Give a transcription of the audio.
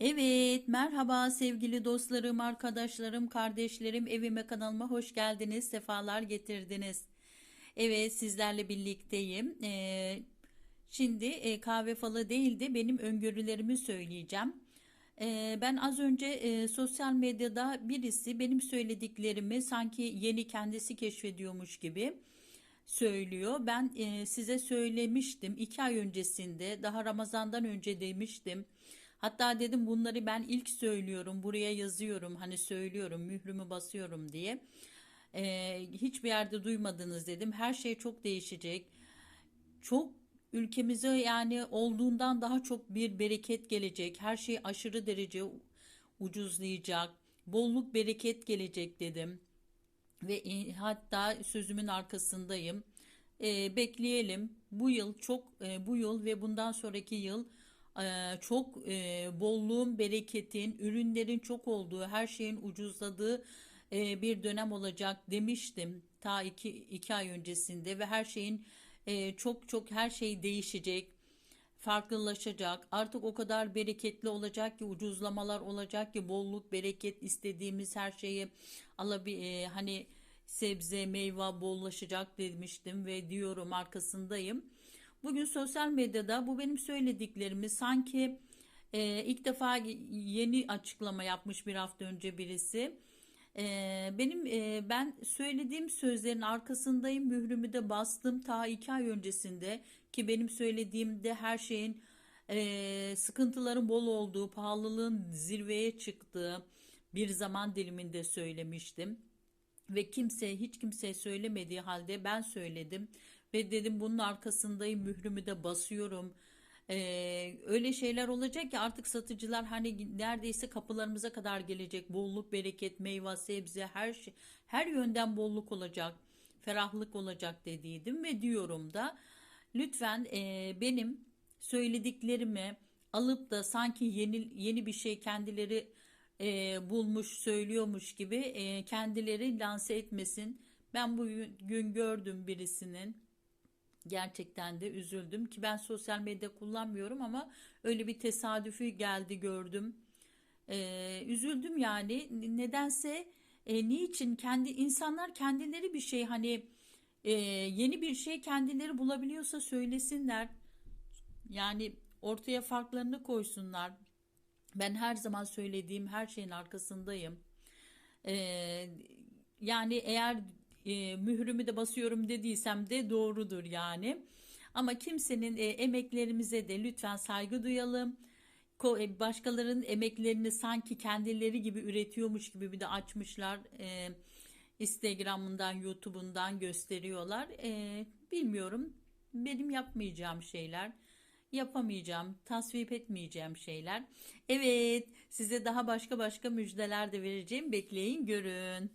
Evet, merhaba sevgili dostlarım, arkadaşlarım, kardeşlerim, evime kanalıma hoş geldiniz, sefalar getirdiniz. Evet, sizlerle birlikteyim. Ee, şimdi e, kahve falı değil de benim öngörülerimi söyleyeceğim. Ee, ben az önce e, sosyal medyada birisi benim söylediklerimi sanki yeni kendisi keşfediyormuş gibi söylüyor. Ben e, size söylemiştim iki ay öncesinde daha Ramazan'dan önce demiştim. Hatta dedim bunları ben ilk söylüyorum buraya yazıyorum hani söylüyorum mührümü basıyorum diye. E, hiçbir yerde duymadınız dedim. Her şey çok değişecek. Çok ülkemize yani olduğundan daha çok bir bereket gelecek. Her şey aşırı derece ucuzlayacak. Bolluk bereket gelecek dedim ve hatta sözümün arkasındayım. E, bekleyelim. Bu yıl çok e, bu yıl ve bundan sonraki yıl çok e, bolluğun, bereketin, ürünlerin çok olduğu, her şeyin ucuzladığı e, bir dönem olacak demiştim ta iki, iki ay öncesinde ve her şeyin e, çok çok her şey değişecek farklılaşacak. Artık o kadar bereketli olacak ki ucuzlamalar olacak ki bolluk, bereket istediğimiz her şeyi alabil e, hani sebze, meyve bollaşacak demiştim ve diyorum arkasındayım. Bugün sosyal medyada bu benim söylediklerimi sanki e, ilk defa yeni açıklama yapmış bir hafta önce birisi. E, benim e, ben söylediğim sözlerin arkasındayım mührümü de bastım. Ta iki ay öncesinde ki benim söylediğimde her şeyin e, sıkıntıların bol olduğu, pahalılığın zirveye çıktığı bir zaman diliminde söylemiştim. Ve kimse hiç kimseye söylemediği halde ben söyledim ve dedim bunun arkasındayım mührümü de basıyorum. Ee, öyle şeyler olacak ki artık satıcılar hani neredeyse kapılarımıza kadar gelecek bolluk bereket meyve sebze her şey her yönden bolluk olacak ferahlık olacak dediydim ve diyorum da lütfen e, benim söylediklerimi alıp da sanki yeni yeni bir şey kendileri e, bulmuş söylüyormuş gibi e, kendileri lanse etmesin. Ben bugün gördüm birisinin gerçekten de üzüldüm ki ben sosyal medya kullanmıyorum ama öyle bir tesadüfü geldi gördüm. E, üzüldüm yani nedense e, niçin kendi insanlar kendileri bir şey hani e, yeni bir şey kendileri bulabiliyorsa söylesinler. Yani ortaya farklarını koysunlar. Ben her zaman söylediğim her şeyin arkasındayım. Ee, yani eğer e, mührümü de basıyorum dediysem de doğrudur yani. Ama kimsenin e, emeklerimize de lütfen saygı duyalım. E, başkalarının emeklerini sanki kendileri gibi üretiyormuş gibi bir de açmışlar. E, Instagram'ından, YouTube'undan gösteriyorlar. E, bilmiyorum. Benim yapmayacağım şeyler yapamayacağım, tasvip etmeyeceğim şeyler. Evet, size daha başka başka müjdeler de vereceğim. Bekleyin, görün.